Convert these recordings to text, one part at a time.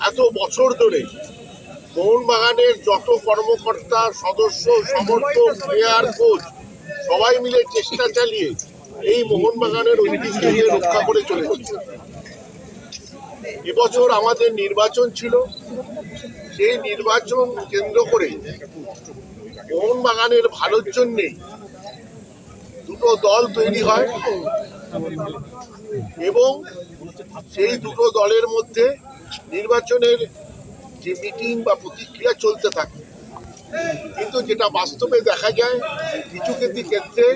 এত বছর ধরে মোহনবাগানের যত কর্মকর্তা, সদস্য, সমর্থক প্লেয়ার কোচ সবাই মিলে চেষ্টা চালিয়ে এই মোহনবাগানের ঐতিহ্যকে রক্ষা করে চলেছে। এবছর আমাদের নির্বাচন ছিল। সেই নির্বাচন কেন্দ্র করে মোহনবাগানের ভালোর জন্যে দুটো দল তৈরি হয় এবং সেই দুটো দলের মধ্যে নির্বাচনের যে মিটিং বা প্রতিক্রিয়া চলতে থাকে কিন্তু যেটা বাস্তবে দেখা যায় কিছু কিছু ক্ষেত্রে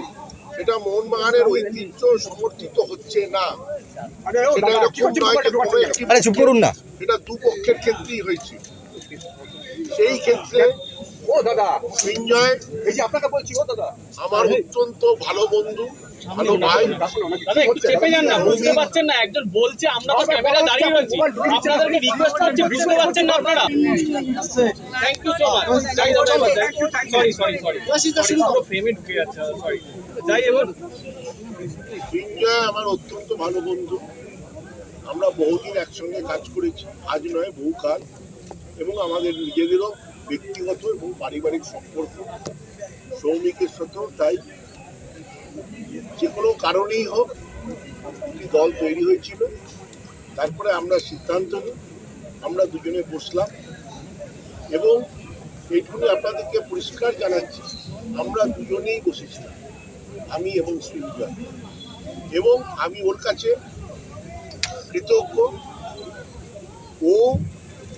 সেটা মোহনবাগানের ঐতিহ্য সমর্থিত হচ্ছে না। সেটা এরকম নয় যে কোনো একটি আরে চুপ করুন না। এটা দুপক্ষের ক্ষেত্রেই হয়েছে। সেই ক্ষেত্রে ও দাদা। সঞ্জয় এই যে আপনাকে বলছি ও দাদা। আমার অত্যন্ত ভালো বন্ধু। ভালো ভাই চেপে যান না বুঝতে পারছেন না একজন বলছে আমরা তো ক্যামেরা দাঁড়িয়ে রয়েছি আপনাদেরকে রিকোয়েস্ট করছি বুঝতে পারছেন না আপনারা thank you so much sorry sorry sorry পুরো ফ্রেমে ঢুকে যাচ্ছে সরি যাই এবার আমার অত্যন্ত ভালো বন্ধু আমরা বহুদিন একসঙ্গে কাজ করেছি আজ নয় বহুকাল এবং আমাদের নিজেদেরও ব্যক্তিগত এবং পারিবারিক সম্পর্ক সৌমিকের সাথেও তাই যে কোনো কারণেই হোক একটি দল তৈরি হয়েছিল। তারপরে আমরা সিদ্ধান্ত নিই, আমরা দুজনে বসলাম এবং এইটুকুনি আপনাদেরকে পরিষ্কার জানাচ্ছি, আমরা দুজনেই বসেছিলাম, আমি এবং সঞ্জয় এবং আমি ওর কাছে কৃতজ্ঞ। ও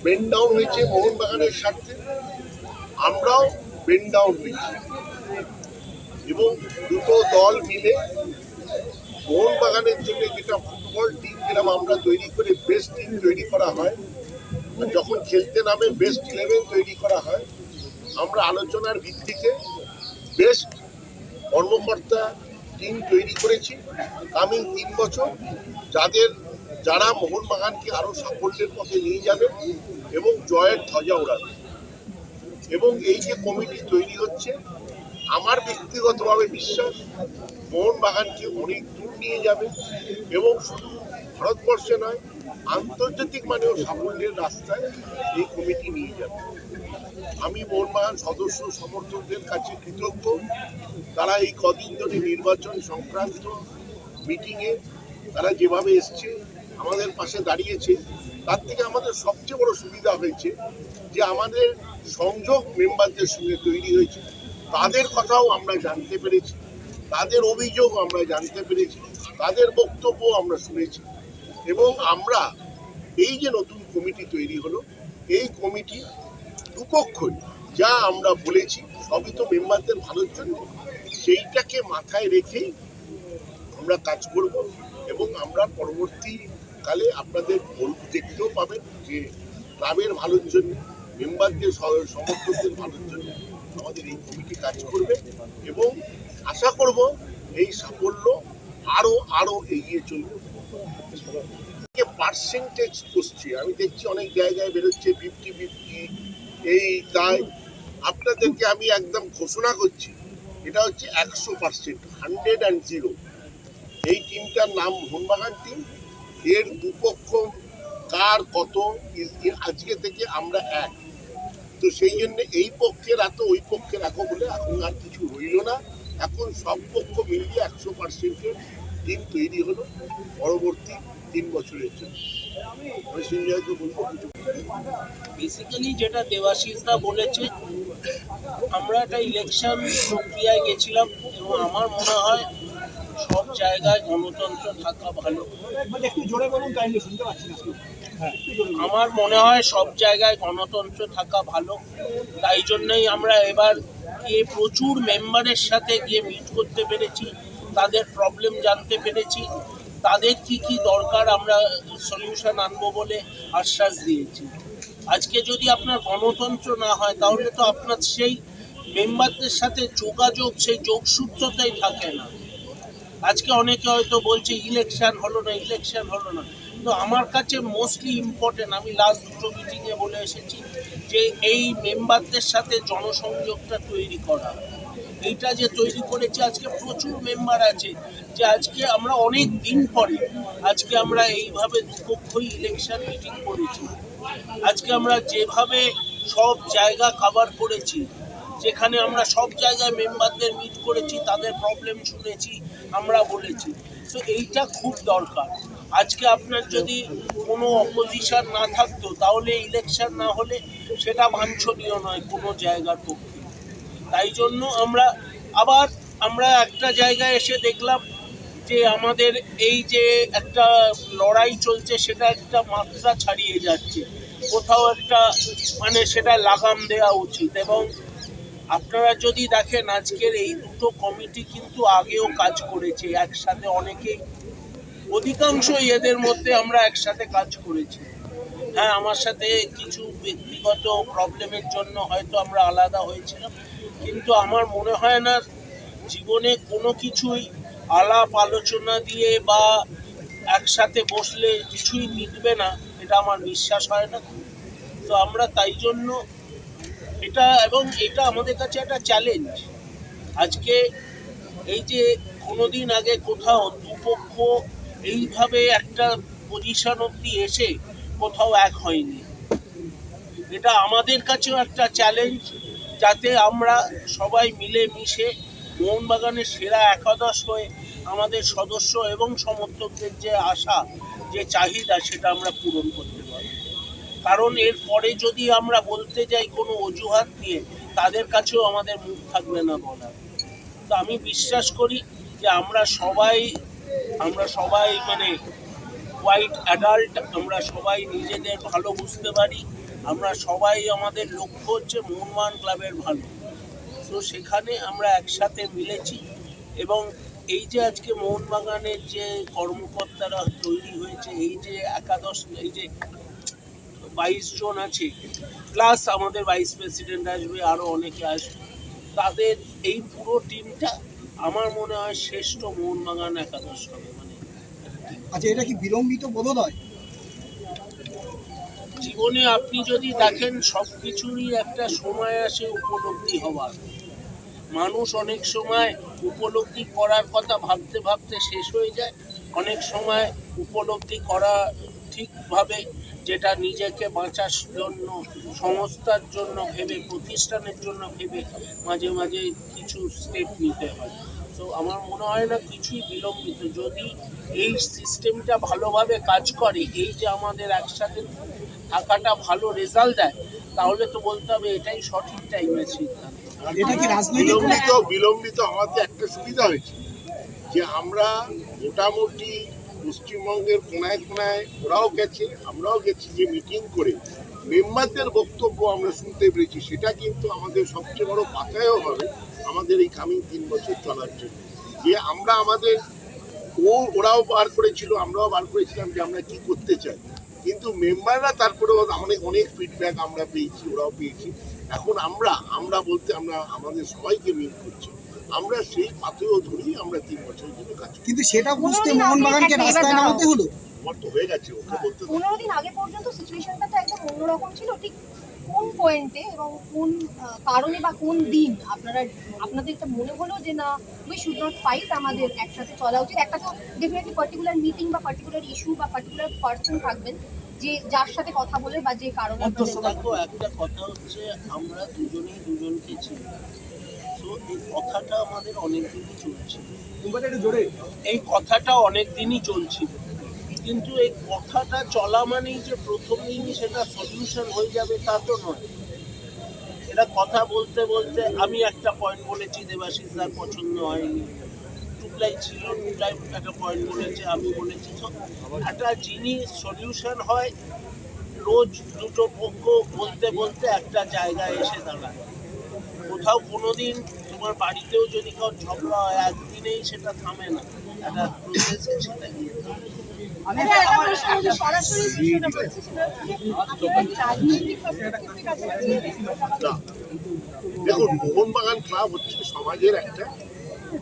বেন ডাউন হয়েছে মোহনবাগানের স্বার্থে, আমরাও বেন ডাউন হয়েছি। এবং দুটো দল মিলে মোহনবাগানের জন্য যেটা ফুটবল টিম যেরকম আমরা তৈরি করে বেস্ট টিম তৈরি করা হয় যখন খেলতে নামে বেস্ট ইলেভেন তৈরি করা হয়, আমরা আলোচনার ভিত্তিতে বেস্ট কর্মকর্তা টিম তৈরি করেছি কামিং তিন বছর, যাদের যারা মোহনবাগানকে আরও সাফল্যের পথে নিয়ে যাবে এবং জয়ের ধ্বজা ওড়াবে। এবং এই যে কমিটি তৈরি হচ্ছে আমার ব্যক্তিগতভাবে বিশ্বাস মোহনবাগানকে অনেক দূর নিয়ে যাবে এবং শুধু ভারতবর্ষে নয়, আন্তর্জাতিক মানেও সাফল্যের রাস্তায় এই কমিটি নিয়ে যাবে। আমি মোহনবাগান সদস্য সমর্থকদের কাছে কৃতজ্ঞ। তারা এই কদিন ধরে নির্বাচন সংক্রান্ত মিটিংয়ে তারা যেভাবে এসছে, আমাদের পাশে দাঁড়িয়েছে, তার থেকে আমাদের সবচেয়ে বড় সুবিধা হয়েছে যে আমাদের সংযোগ মেম্বারদের সঙ্গে তৈরি হয়েছে। তাদের কথাও আমরা জানতে পেরেছি। তাদের অভিযোগ আমরা জানতে পেরেছি। তাদের বক্তব্য আমরা শুনেছি। এবং আমরা এই যে নতুন কমিটি তৈরি হলো, এই কমিটি দুপক্ষই যা আমরা বলেছি, সবই তো মেম্বারদের ভালোর জন্য, সেইটাকে মাথায় রেখেই আমরা কাজ করব এবং আমরা পরবর্তীকালে আপনাদের দেখতেও পাবেন যে ক্লাবের ভালোর জন্য, মেম্বারদের সমর্থকদের ভালোর জন্য আমাদের এই কমিটি কাজ করবে এবং আশা করব এই সাফল্য আরও আরও এগিয়ে চলবে। পার্সেন্টেজ করছি আমি দেখছি অনেক জায়গায় বেরোচ্ছে ফিফটি ফিফটি এই, তাই। আপনাদেরকে আমি একদম ঘোষণা করছি, এটা হচ্ছে একশো পার্সেন্ট হান্ড্রেড অ্যান্ড জিরো এই টিমটার নাম মোহনবাগান টিম এর দুপক্ষ কার কত? আজকে থেকে আমরা এক। তো সেই জন্য এই পক্ষের এত, ওই পক্ষের এত বলে এখন আর কিছু রইল না। এখন সব পক্ষ মিলিয়ে একশো পার্সেন্টের টিম তৈরি হলো পরবর্তী তিন বছরের জন্য। বেসিক্যালি যেটা দেবাশিসদা বলেছে, আমরা একটা ইলেকশন প্রক্রিয়ায় গেছিলাম এবং আমার মনে হয় সব জায়গায় গণতন্ত্র থাকা ভালো। না। আমার মনে হয় সব জায়গায় গণতন্ত্র থাকা ভালো। তাই জন্যই আমরা এবার গিয়ে প্রচুর মেম্বারের সাথে গিয়ে মিট করতে পেরেছি তাদের প্রবলেম জানতে পেরেছি। তাদের কি কি দরকার আমরা সলিউশন আনব বলে আশ্বাস দিয়েছি। আজকে যদি আপনার গণতন্ত্র না হয় তাহলে তো আপনার সেই মেম্বারদের সাথে যোগাযোগ সেই যোগসূত্রতাই থাকে না। আজকে অনেকে হয়তো বলছে ইলেকশন হলো না ইলেকশন হলো না। তো আমার কাছে মোস্টলি ইম্পর্টেন্ট আমি লাস্ট দুটো মিটিংয়ে বলে এসেছি যে এই মেম্বারদের সাথে জনসংযোগটা তৈরি করা। এইটা যে তৈরি করেছে, আজকে প্রচুর মেম্বার আছে যে আজকে আমরা অনেক দিন পরে, আজকে আমরা এইভাবে দুপক্ষই ইলেকশন মিটিং করেছি। আজকে আমরা যেভাবে সব জায়গা কভার করেছি, যেখানে আমরা সব জায়গায় মেম্বারদের মিট করেছি, তাদের প্রবলেম শুনেছি আমরা বলেছি। তো এইটা খুব দরকার। আজকে আপনার যদি কোনো অপোজিশন না থাকতো, তাহলে ইলেকশন না হলে সেটা বাঞ্ছনীয় নয় কোনো জায়গার পক্ষে। তাই জন্য আমরা আবার আমরা একটা জায়গায় এসে দেখলাম যে আমাদের এই যে একটা লড়াই চলছে, সেটা একটা মাত্রা ছাড়িয়ে যাচ্ছে। কোথাও একটা মানে সেটা লাগাম দেওয়া উচিত এবং আপনারা যদি দেখেন আজকের এই দুটো কমিটি কিন্তু আগেও কাজ করেছে, একসাথে অনেকেই। অধিকাংশ এদের মধ্যে আমরা একসাথে কাজ করেছি। হ্যাঁ আমার সাথে কিছু ব্যক্তিগত প্রবলেমের জন্য হয়তো আমরা আলাদা হয়েছিলাম, কিন্তু আমার মনে হয় না জীবনে কোনো কিছুই আলাপ, আলোচনা দিয়ে বা একসাথে বসলে কিছুই মিটবে না, এটা আমার বিশ্বাস হয় না। তো আমরা তাই জন্য এটা এবং এটা আমাদের কাছে একটা চ্যালেঞ্জ আজকে এই যে কোনোদিন আগে কোথাও দুপক্ষ এইভাবে একটা পজিশন অব্দি এসে কোথাও এক হয়নি। এটা আমাদের কাছেও একটা চ্যালেঞ্জ যাতে আমরা সবাই মিলে মিশে মোহনবাগানের সেরা একাদশ হয়ে আমাদের সদস্য এবং সমর্থকদের যে আশা, যে চাহিদা, সেটা আমরা পূরণ করতে কারণ এর পরে যদি আমরা বলতে যাই কোনো অজুহাত দিয়ে তাদের কাছেও আমাদের মুখ থাকবে না বলার তো আমি বিশ্বাস করি যে আমরা সবাই আমরা সবাই মানে হোয়াইট অ্যাডাল্ট আমরা সবাই নিজেদের ভালো বুঝতে পারি, আমরা সবাই আমাদের লক্ষ্য হচ্ছে মোহনবাগান ক্লাবের ভালো। তো সেখানে আমরা একসাথে মিলেছি এবং এই যে আজকে মোহনবাগানের যে কর্মকর্তারা তৈরি হয়েছে, এই যে একাদশ, এই যে বাইশ জন আছে। প্লাস আমাদের ভাইস প্রেসিডেন্ট আসবে আরও অনেকে আসবে। তাদের এই পুরো টিমটা আমার মনে হয় শ্রেষ্ঠ মোহনবাগান একাদশ হবে মানে আচ্ছা এটা কি বিলম্বিত বোধোদয় জীবনে আপনি যদি দেখেন সব কিছুরই একটা সময় আসে উপলব্ধি হওয়ার। মানুষ অনেক সময় উপলব্ধি করার কথা ভাবতে ভাবতে শেষ হয়ে যায়। অনেক সময় উপলব্ধি করা ঠিকভাবে যেটা নিজেকে বাঁচার জন্য সংস্থার জন্য ভেবে প্রতিষ্ঠানের জন্য ভেবে মাঝে মাঝে কিছু স্টেপ নিতে হয়। তো আমার মনে হয় না কিছুই বিলম্বিত। যদি এই সিস্টেমটা ভালোভাবে কাজ করে এই যে আমাদের একসাথে থাকাটা ভালো রেজাল্ট দেয় তাহলে তো বলতে হবে এটাই সঠিক টাইমের সিদ্ধান্ত। এটা কি রাজনৈতিক বিলম্বিত বিলম্বিত আমাদের একটা সুবিধা হয়েছে যে আমরা মোটামুটি পশ্চিমবঙ্গের কোনায় কোনায় ওরাও গেছে, আমরাও গেছি যে মিটিং করে। মেম্বারদের বক্তব্য আমরা শুনতে পেরেছি, সেটা কিন্তু আমাদের সবচেয়ে বড় পাতায়ও হবে আমাদের এই কামিং তিন বছর চলার জন্য। যে আমরা আমাদের, ও ওরাও বার করেছিল, আমরাও বার করেছিলাম যে আমরা কি করতে চাই। কিন্তু মেম্বাররা তারপরেও অনেক অনেক ফিডব্যাক আমরা পেয়েছি, ওরাও পেয়েছি। এখন আমরা আমরা বলতে আমরা, আমাদের সবাইকে মিট করছি। আমরা সেই পাথেও ধরেই আমরা তিন বছরের জন্য কাজ কিন্তু সেটা বুঝতে মোহনবাগানকে রাস্তায় নামতে হলো? আমার তো হয়ে গেছে ওকে বলতে পনেরো দিন আগে পর্যন্ত সিচুয়েশনটা তো একদম অন্যরকম ছিল ঠিক কোন পয়েন্টে এবং কোন কারণে বা কোন দিন? আপনারা আপনাদের মনে হলো যে না উই শুড নট ফাইট আমাদের একসাথে চলা উচিত? একটা তো ডেফিনেটলি পার্টিকুলার মিটিং বা পার্টিকুলার ইস্যু বা পার্টিকুলার পার্সন থাকবেন যে যার সাথে কথা বলে বা যে কারণে একটা কথা হচ্ছে আমরা দুজনেই দুজনকে চিনি। এই কথাটা আমাদের অনেক দিনই চলছে এই কথাটা অনেক দিনই চলছিল। কিন্তু এই কথাটা চলা মানেই যে প্রথম দিনই সেটা সলিউশন হয়ে যাবে তা তো নয়। এটা কথা বলতে বলতে আমি একটা পয়েন্ট বলেছি দেবাশিস দার পছন্দ হয়নি। টুকলাই ছিল টুকলাই একটা পয়েন্ট বলেছে আমি বলেছি। একটা জিনিস সলিউশন হয় রোজ দুটো পক্ষ বলতে বলতে একটা জায়গায় এসে দাঁড়ায়। কোথাও কোনোদিন তোমার বাড়িতেও যদি কেউ ঝগড়া হয় একদিনেই সেটা থামে না। একটা প্রসেসে সেটা সরাসরি বলছি, সেটা হচ্ছে রাজনৈতিক দেখুন মোহনবাগান ক্লাব হচ্ছে সমাজের একটা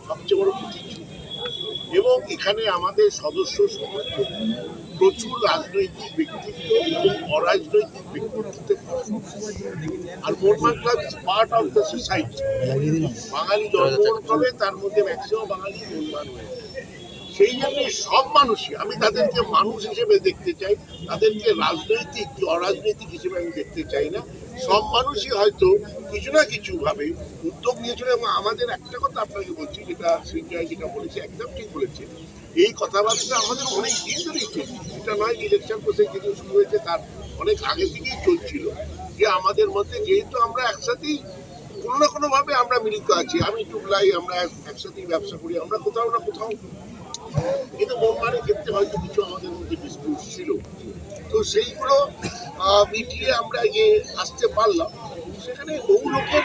সবচেয়ে বড় এবং এখানে আমাদের সদস্য সমর্থক প্রচুর রাজনৈতিক ব্যক্তিত্ব এবং অরাজনৈতিক ব্যক্তিত্ব আর Mohun Bagan club is part of the society বাঙালি জন্মগ্রহণ করে তার মধ্যে ম্যাক্সিমাম বাঙালি মোহনবাগান হয়েছে সেই জন্য সব মানুষই, আমি তাদেরকে মানুষ হিসেবে দেখতে চাই, তাদেরকে রাজনৈতিক কি অরাজনৈতিক হিসেবে আমি দেখতে চাই না। সব মানুষই হয়তো কিছু না কিছু ভাবে উদ্যোগ নিয়েছিল এবং আমাদের একটা কথা আপনাকে বলছি, যেটা সৃঞ্জয় যেটা বলেছে, একদম ঠিক বলেছে। এই কথাবার্তা আমাদের অনেক দিন ধরেই চলছে। এটা নয় ইলেকশন প্রসেস যেদিন শুরু হয়েছে, তার অনেক আগে থেকেই চলছিল। যে আমাদের মধ্যে যেহেতু আমরা একসাথেই কোনো না কোনোভাবে আমরা মিলিত আছি, আমি টুকলাই আমরা একসাথেই ব্যবসা করি, আমরা কোথাও না কোথাও কিন্তু মোহনবাগানের ক্ষেত্রে হয়তো কিছু আমাদের মধ্যে ডিসপিউট ছিল। তো সেইগুলো মিটিয়ে আমরা এগিয়ে আসতে পারলাম। সেখানে বহু লোকের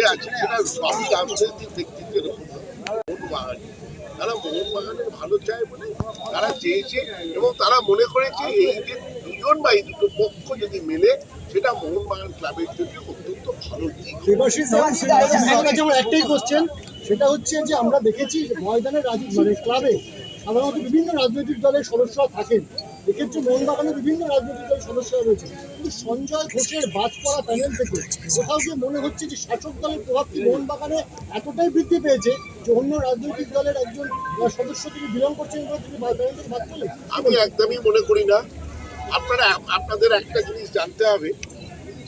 এ আছে সেটা সবই রাজনৈতিক ব্যক্তিত্বের মোহনবাগান তারা মোহনবাগানের ভালো চায় বলে তারা চেয়েছে এবং তারা মনে করেছে এই যে দুজন বা এই দুটো পক্ষ যদি মেলে সেটা মোহনবাগান ক্লাবের জন্য অত্যন্ত ভালো দিক। একটাই কোশ্চেন সেটা হচ্ছে যে আমরা দেখেছি যে ময়দানের রাজ মানে ক্লাবে সাধারণত বিভিন্ন রাজনৈতিক দলের সদস্যরা থাকেন। এক্ষেত্রে মোহনবাগানে বিভিন্ন রাজনৈতিক দলের সদস্যরা রয়েছে। কিন্তু সঞ্জয় ঘোষের বাজ পড়া প্যানেল থেকে কোথাও গিয়ে মনে হচ্ছে যে শাসক দলের প্রভাব কি মোহনবাগানে এতটাই বৃদ্ধি পেয়েছে যে অন্য রাজনৈতিক দলের একজন সদস্য তিনি বিলং করছেন তিনি প্যানেল থেকে বাদ চলে আমি একদমই মনে করি না। আপনারা, আপনাদের একটা জিনিস জানতে হবে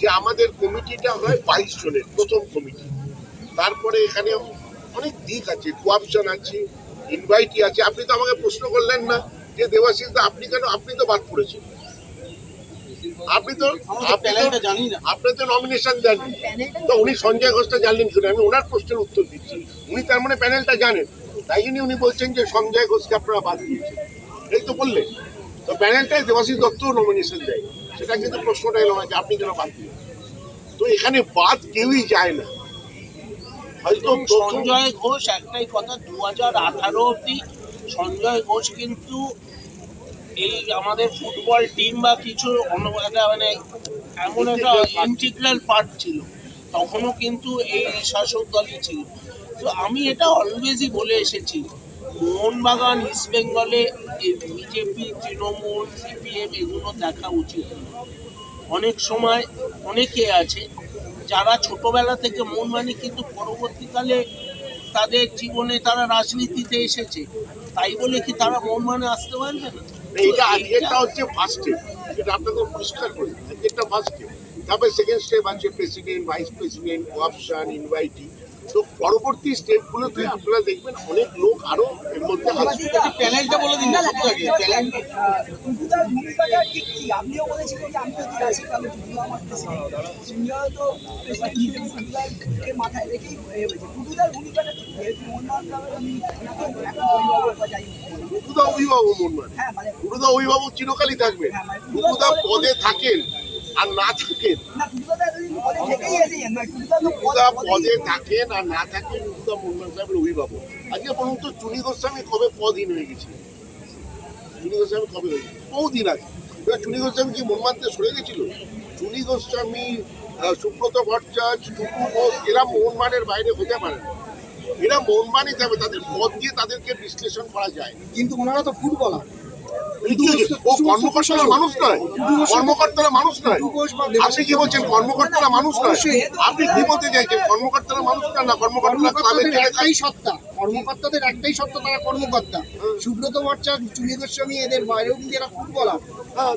যে আমাদের কমিটিটা হয় বাইশ জনের, প্রথম কমিটি। তারপরে এখানে অনেক দিক আছে কোয়াপশন আছে ইনভাইটি আছে। আপনি তো আমাকে প্রশ্ন করলেন না যে দেবাশিস দা আপনি কেন আপনি তো বাদ পড়েছেন। আপনি তো আপনি নমিনেশন দেন। তো উনি সঞ্জয় ঘোষটা জানলেন শুনে আমি ওনার প্রশ্নের উত্তর দিচ্ছি। উনি তার মানে প্যানেলটা জানেন। তাই জন্য উনি বলছেন যে সঞ্জয় ঘোষকে আপনারা বাদ দিয়েছেন। এই তো বললেন। তো প্যানেলটাই দেবাশিস দত্ত নমিনেশন দেয়। সেটা কিন্তু প্রশ্নটা এলো না যে আপনি কেন বাদ দিলেন তো এখানে বাদ কেউই যায় না। সঞ্জয় ঘোষ একটাই কথা দু হাজার আঠারো অব্দি সঞ্জয় ঘোষ কিন্তু এই আমাদের ফুটবল টিম বা কিছু অন্য একটা মানে এমন একটা ইন্টিগ্রাল পার্ট ছিল। তখনও কিন্তু এই শাসক দলই ছিল। তো আমি এটা অলওয়েজই বলে এসেছি মোহনবাগান ইস্ট বেঙ্গলে বিজেপি তৃণমূল সিপিএম এগুলো দেখা উচিত। অনেক সময় অনেকে আছে যারা ছোটবেলা থেকে মন মানে কিন্তু পরবর্তীকালে তাদের জীবনে তারা রাজনীতিতে এসেছে। তাই বলে কি তারা মন মানে আসতে পারবে না? এইটা এটা হচ্ছে ফার্স্ট স্টেপ এটা আপনাদের পরিষ্কার করে এটা ফার্স্ট স্টেপ তারপরে সেকেন্ড স্টেপ আছে president vice president option invitee তো পরবর্তী স্টেপগুলোতে আপনারা দেখবেন অনেক লোক আরও এর মধ্যে প্যানেলটা বলে দিন আপনিও বলেছিলেন যে আমি যদি তাহলে টুটুদা আমার তো মাথায় রেখেই হয়ে গেছে টুটুদার ভূমিকাটা অভিভাবক বা যাই হোক। টুকুদা অভিভাবক মনমান হ্যাঁ মানে অভিভাবক চিরকালই থাকবে। পদে থাকেন আর না থাকেন। না টুটুদা পদে থাকেন আর না থাকেন সাহেবের অভিভাবক আজকে বলুন তো চুনি গোস্বামী কবে পদহীন হয়ে গেছে? চুনি গোস্বামী কবে হয়ে গেছে? বহুদিন আগে। এবার চুনি গোস্বামী কি মনমানতে সরে গেছিল? চুনি গোস্বামী সুব্রত ভট্টাচার্য টুকু ঘোষ এরা মোহনমানের বাইরে হতে পারে না। এরা মোহনমানই থাকবে তাদের পদ দিয়ে তাদেরকে বিশ্লেষণ করা যায়। কিন্তু ওনারা তো ফুটবলার। ও কর্মকর্তারা মানুষ নয়? কর্মকর্তারা মানুষ নয়? আপনি কি বলছেন কর্মকর্তারা মানুষ নয়? আপনি কি বলতে চাইছেন কর্মকর্তারা মানুষ না না কর্মকর্তারা ক্লাবের একটাই সত্তা। কর্মকর্তাদের একটাই সত্তা তারা কর্মকর্তা। সুব্রত চুনি গোস্বামী এদের বাইরেও কিন্তু এরা ফুটবলার। হ্যাঁ,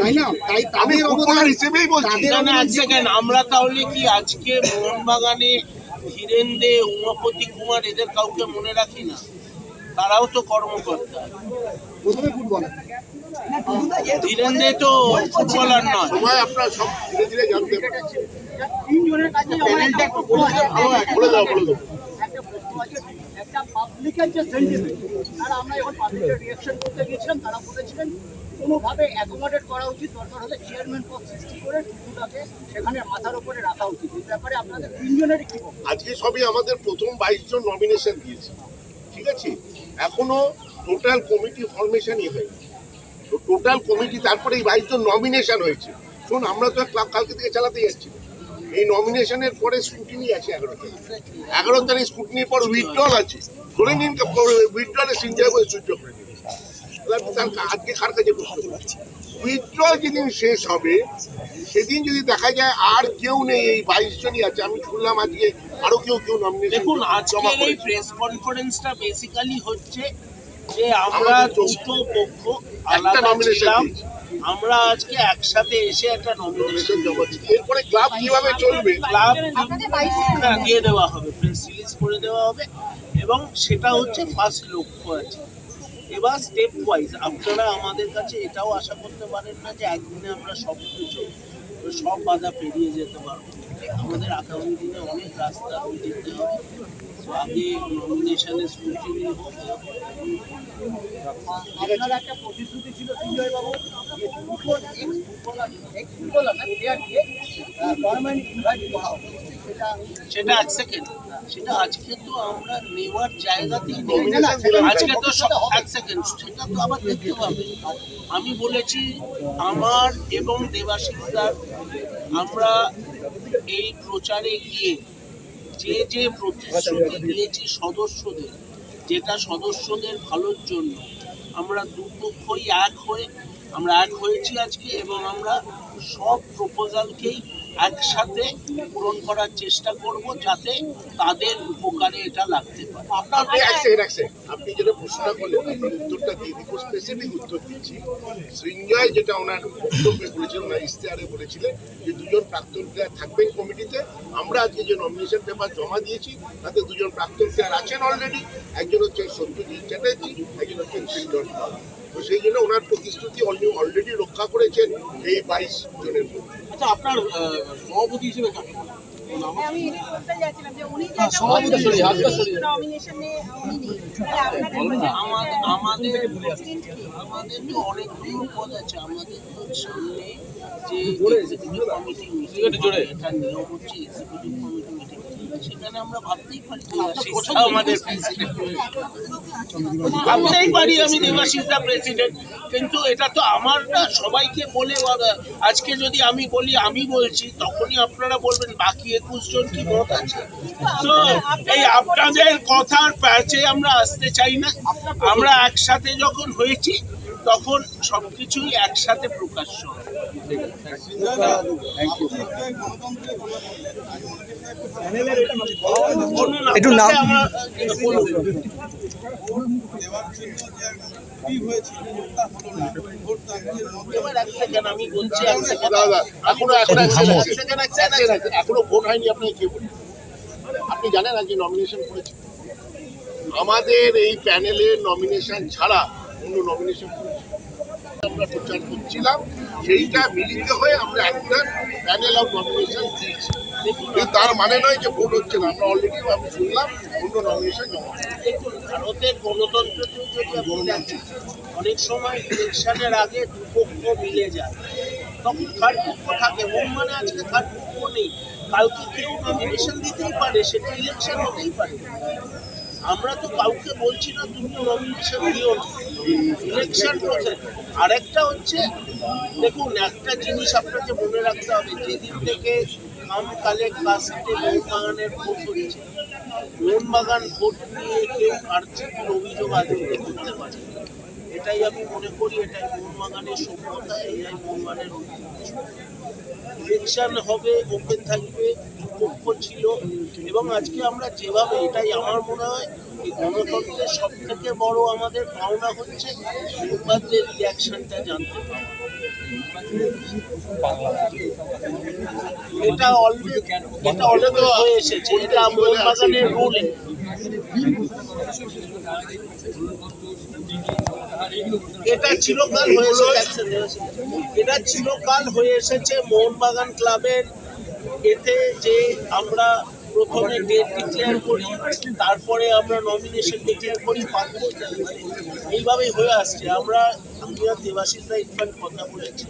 তাই না? তাই তাদের অবদান হিসেবেই বলছি। আমরা তাহলে কি আজকে মোহনবাগানে ধীরেন দে উমাপতি কুমার এদের কাউকে মনে রাখি না? তারাও তো কর্মকর্তা। প্রথমে ফুটবলার ধীরেন দে তো ফুটবলার নয়। সময় আপনার সব ধীরে ধীরে জানতে তিনজনের কাছে প্যানেলটা একটু বলে দাও বলে দাও বলে দাও। একটা প্রশ্ন আছে। একটা পাবলিকের যে সেন্টিমেন্ট তারা আমরা পাবলিকের রিয়াকশন করতে গিয়েছিলাম তারা বলেছিলেন কোনোভাবে অ্যাকোমোডেট করা উচিত দরকার হলে চেয়ারম্যান পদ সৃষ্টি করে টুকুটাকে সেখানে মাথার উপরে রাখা উচিত। এই ব্যাপারে আপনাদের তিনজনেরই কি আজকে সবই আমাদের প্রথম বাইশ জন নমিনেশন দিয়েছে। ঠিক আছে? এখনও টোটাল কমিটি ফরমেশনই হয়নি। তো টোটাল কমিটি তারপরে এই বাইশজন নমিনেশন হয়েছে। শোন আমরা তো ক্লাব কালকে থেকে চালাতে যাচ্ছি এই নমিনেশনের পরে স্কুটিনি আছে এগারো তারিখ। এগারো তারিখ স্কুটিনির পর উইথড্রল আছে। ধরে নিন উইথড্রলে সিনজয় করে সুযোগ করে নিন আজকে কার কাছে প্রশ্ন করছি উইথড্রল যেদিন শেষ হবে সেদিন যদি দেখা যায় আর কেউ নেই এই বাইশ জনই আছে আমি শুনলাম আজকে আরও কেউ কেউ নমিনেশন দেখুন জমা আজকের এই প্রেস কনফারেন্সটা বেসিক্যালি হচ্ছে যে আমরা দুটো পক্ষ আলাদা ছিলাম। আমরা আজকে একসাথে এসে একটা নমিনেশন জমা দিচ্ছি এরপরে ক্লাব কীভাবে চলবে? ক্লাব দিয়ে দেওয়া হবে প্রেস রিলিজ করে দেওয়া হবে। এবং সেটা হচ্ছে ফার্স্ট লক্ষ্য আছে। এবার স্টেপ ওয়াইজ আপনারা আমাদের কাছে এটাও আশা করতে পারেন না যে একদিনে আমরা সব কিছু, সব বাধা পেরিয়ে যেতে পারব। আমাদের আগামী দিনে অনেক রাস্তা যেতে হবে। আগে নমিনেশনের স্ক্রুটিনি হোক আপনার একটা প্রতিশ্রুতি ছিল সঞ্জয় করা হবে। সেটা এক সেকেন্ড সেটা আজকে তো আমরা নেওয়ার জায়গাতেই। আজকে তো এক সেকেন্ড সেটা তো আবার দেখতে পাবে আমি বলেছি আমার এবং দেবাশিস স্যার আমরা এই প্রচারে গিয়ে যে যে প্রতিশ্রুতি দিয়েছি সদস্যদের যেটা সদস্যদের ভালোর জন্য আমরা দুপক্ষই এক হয়ে আমরা এক হয়েছি আজকে এবং আমরা সব প্রপোজালকেই একসাথে পূরণ করার চেষ্টা করব যাতে তাদের উপকারে এটা লাগতে পারে। আপনি যেটা প্রশ্নটা করলেন আপনার উত্তরটা দিয়ে দিই স্পেসিফিক উত্তর দিচ্ছি। সৃঞ্জয় যেটা ওনার বক্তব্যে বলেছিলেন, ওনার ইশতেহারে বলেছিলেন যে দুজন প্রাক্তন প্লেয়ার থাকবেন কমিটিতে। আমরা আজকে যে নমিনেশন পেপার জমা দিয়েছি, তাতে দুজন প্রাক্তন প্লেয়ার আছেন অলরেডি একজন হচ্ছে সত্যজিৎ চ্যাটার্জি, একজন হচ্ছে কৃষ্ণন পাল। তো সেই জন্য ওনার প্রতিশ্রুতি অলরেডি রক্ষা করেছেন এই বাইশ জনের মধ্যে। আচ্ছা আপনার সভাপতি হিসেবে কাকে আমি এটা বলতে যাচ্ছিলাম যে উনি হ্যাঁ। নমিনেশনে উনি নেই। আমাদের আমাদের আমাদের তো অনেকগুলো পদ আছে আমাদের তো সামনে যে কমিটি জোরে। এটা নিয়ম হচ্ছে এক্সিকিউটিভ কমিটি মিটিং সেখানে আমরা ভাবতেই পারি। আমাদের ভাবতেই পারি আমি দেবাশিস প্রেসিডেন্ট কিন্তু এটা তো আমার না সবাইকে বলে আজকে যদি আমি বলি আমি বলছি তখনই আপনারা বলবেন বাকি একুশ জন কি মত আছে? তো এই আপনাদের কথার প্যাচে আমরা আসতে চাই না। আমরা একসাথে যখন হয়েছি তখন সবকিছুই একসাথে প্রকাশ্য। হয়। একটু নাম- আপনি জানেন আজকে নমিনেশন করেছে আমাদের এই প্যানেলের নমিনেশন ছাড়া অন্য নমিনেশন আমরা প্রচার করছিলাম, সেইটা মিলিত হয়ে আমরা একটা প্যানেল অফ নমিনেশন দিয়েছি। তার মানে নয় যে ভোট হচ্ছে না। আমরা অলরেডি আমি শুনলাম অন্য নমিনেশন জমা দেখুন ভারতের গণতন্ত্রতেও যদি আপনি দেখেন অনেক সময় ইলেকশনের আগে দুপক্ষ মিলে যায়। তখন থার্ড পক্ষ থাকে ওর মানে আজকে থার্ড পক্ষ নেই। কালকে কেউ নমিনেশন দিতেই পারে সেটা ইলেকশন হতেই পারে। আমরা তো কাউকে বলছি না তুমি নমিনেশন দিও না। ইলেকশন প্রসেস আরেকটা হচ্ছে দেখুন একটা জিনিস আপনাকে মনে রাখতে হবে যেদিন থেকে কাম কালেক্ট কাস্টে মোহনবাগানের ভোট হচ্ছে মোহনবাগান ভোট নিয়ে কেউ আর্থিক অভিযোগ আজ অব্দি করতে পারে এটাই আমি মনে করি, এটাই মোহনবাগানের সভ্যতা এটাই মোহনবাগানের ইলেকশন হবে ওপেন থাকবে পক্ষ ছিল, এবং আজকে আমরা যেভাবে, এটাই আমার মনে হয় গণতন্ত্রের সব থেকে বড় আমাদের পাওনা হচ্ছে মেম্বারদের রিয়াকশনটা জানতে এটা অলরেডি এটা অলরেডি হয়ে এসেছে। এটা মোহনবাগানের রুল এটা চিরকাল হয়ে এসেছে। এটা চিরকাল হয়ে এসেছে মোহনবাগান ক্লাবের এতে যে আমরা প্রথমে ডেট ডিক্লেয়ার করি তারপরে আমরা নমিনেশন ডিক্লেয়ার করি পাঁচ এইভাবেই হয়ে আসছে। আমরা আমি আর দেবাশিসরা ইনফ্যাক্ট কথা বলেছি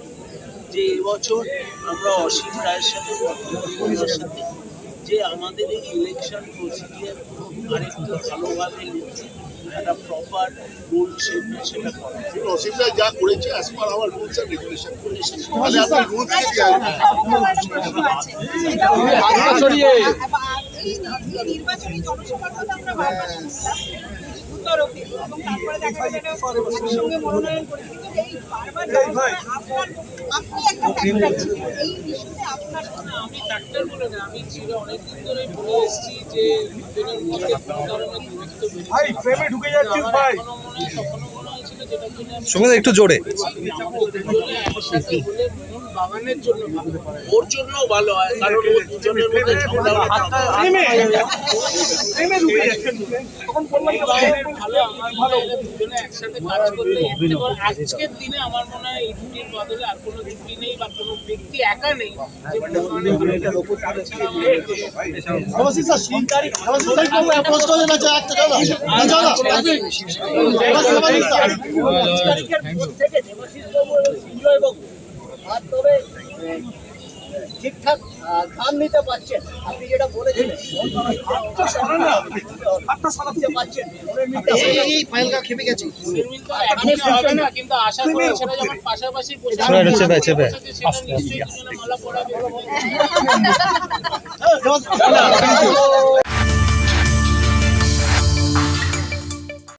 যে এবছর আমরা অসীম রায়ের সাথে ওনার সাথে যে আমাদের এই ইলেকশন প্রসিডিয়ার আরেকটু ভালোভাবে নিচ্ছি একটা প্রপার রুল সেটা করা। অসিমরা যা করেছে as per our rules and regulation তাহলে আপনি রুলস কি জানেন আমার একটা প্রশ্ন আছে সেটা হলো এই নির্বাচনী জনসভার কথা আমরা বারবার শুনলাম তরফে এবং তারপরে দেখা গেল একসঙ্গে মনোনয়ন করে কিন্তু এই বারবার আপনার আপনি একটা ফ্যাক্টর ছিলেন। এই ইস্যুতে আপনার আমি ফ্যাক্টর বলে না আমি ছিল অনেকদিন ধরে বলে এসেছি যে দুজনের মধ্যে কোনো ধরনের দূরত্ব ভাই ফ্রেমে ঢুকে যাচ্ছিস ভাই। মনে কখনো মনে হয়েছিল যেটার জন্য আমি সুমিত একটু জোরে। বাগানের জন্য ভালো ওর জন্যও ভালো হয় কারণ ও দুজনের মধ্যে ভালো আমার ভালো দুজনে একসাথে কাজ করলে এর থেকে বড় আজকের দিনে আমার মনে হয় এই ছুটির বদলে আর কোনো ছুটি নেই বা কোনো ব্যক্তি একা নেই থেকে এবং তবে ঠিকঠাক ধান নিতে পারছেন। আপনি যেটা বলেছিলেন পারছেন এই ফাইলটা খেপে গেছে মিল তো এখনই হবে না। কিন্তু আশা করি সেটা যখন পাশাপাশি নিশ্চয়ই